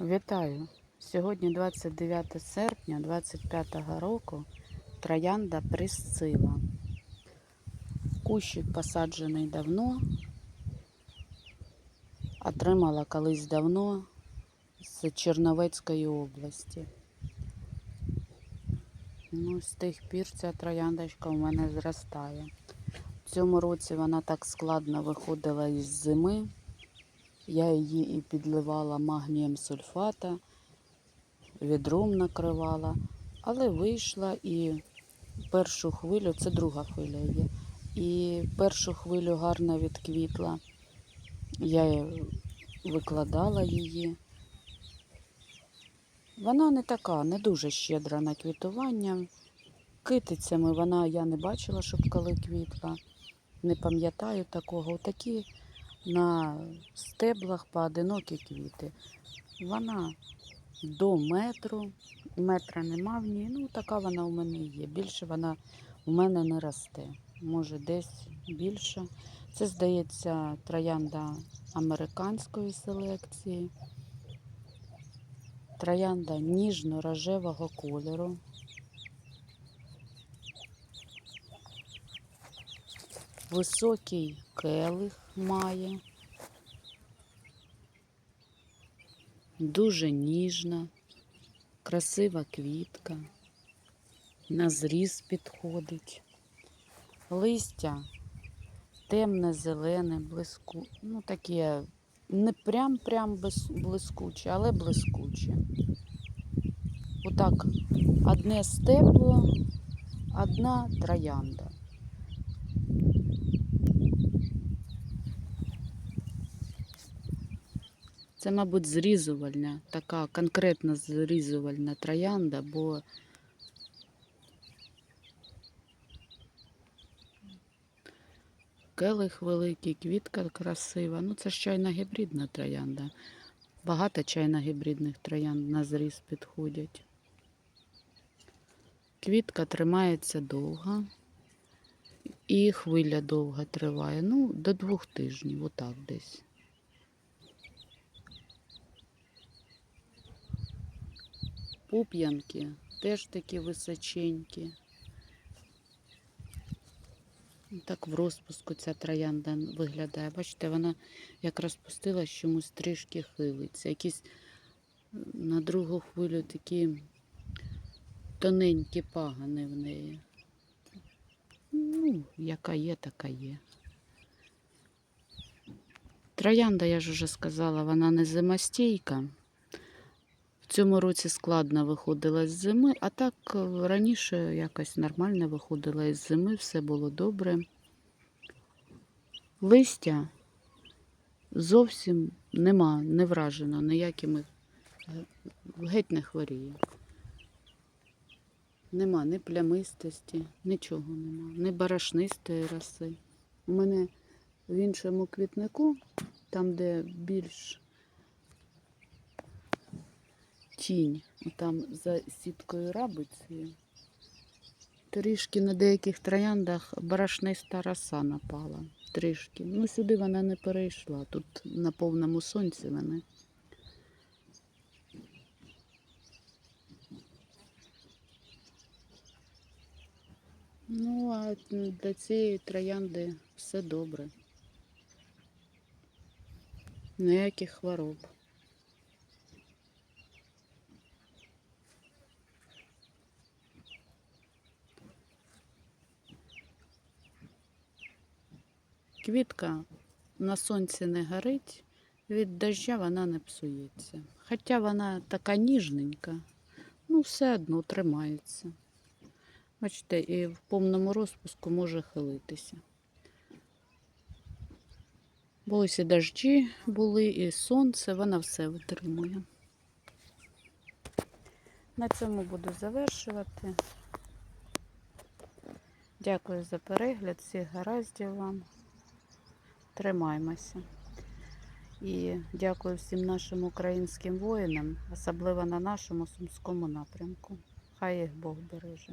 Вітаю! Сьогодні 29 серпня 25 року троянда Присцила. Кущик посаджений давно, отримала колись давно з Черновецької області. Ну, з тих пір ця трояндочка у мене зростає. В цьому році вона так складно виходила із зими. Я її і підливала магнієм сульфата, відром накривала, але вийшла і першу хвилю, це друга хвиля є, і першу хвилю гарно відквітла. Я викладала її. Вона не така, не дуже щедра на квітування. Китицями вона я не бачила, щоб коли квітла. Не пам'ятаю такого. Отакі на стеблах поодинокі квіти. Вона до метру, метра нема в ній. Ну, така вона у мене є. Більше вона у мене не росте. Може, десь більше. Це, здається, троянда американської селекції. Троянда ніжно-рожевого кольору. Високий келих має. Дуже ніжна, красива квітка. На зріз підходить. Листя темне, зелене, блиску. Ну, таке не прям-прям блискуче, але блискуче. Отак, одне стебло, одна троянда. Це, мабуть, зрізувальна, така конкретно зрізувальна троянда, бо келих великий, квітка красива. Ну, це ж чайна гібридна троянда. Багато чайно-гібридних троянд на зріз підходять. Квітка тримається довго. І хвиля довго триває. Ну, до двох тижнів, отак десь. Пуп'янки теж такі височенькі. Так в розпуску ця троянда виглядає. Бачите, вона як розпустилась, чомусь трішки хилиться. Якісь на другу хвилю такі тоненькі пагани в неї. Ну, яка є, така є. Троянда, я ж вже сказала, вона не зимостійка. В цьому році складно виходила з зими, а так е, раніше якось нормально виходила із зими, все було добре. Листя зовсім нема, не вражено ніякими, е, геть не хворіє. Нема ні плямистості, нічого нема, ні барашнистої роси. У мене в іншому квітнику, там, де більш тінь, там за сіткою рабиці, трішки на деяких трояндах барашниста роса напала. Трішки. Ну, сюди вона не перейшла. Тут на повному сонці вони. Ну, а для цієї троянди все добре. Ніяких хвороб. Квітка на сонці не горить, від дождя вона не псується. Хоча вона така ніжненька, ну все одно тримається. Бачите, і в повному розпуску може хилитися. Бо ось і дожді були, і сонце, вона все витримує. На цьому буду завершувати. Дякую за перегляд, всіх гараздів вам. Тримаймося. І дякую всім нашим українським воїнам, особливо на нашому сумському напрямку. Хай їх Бог береже.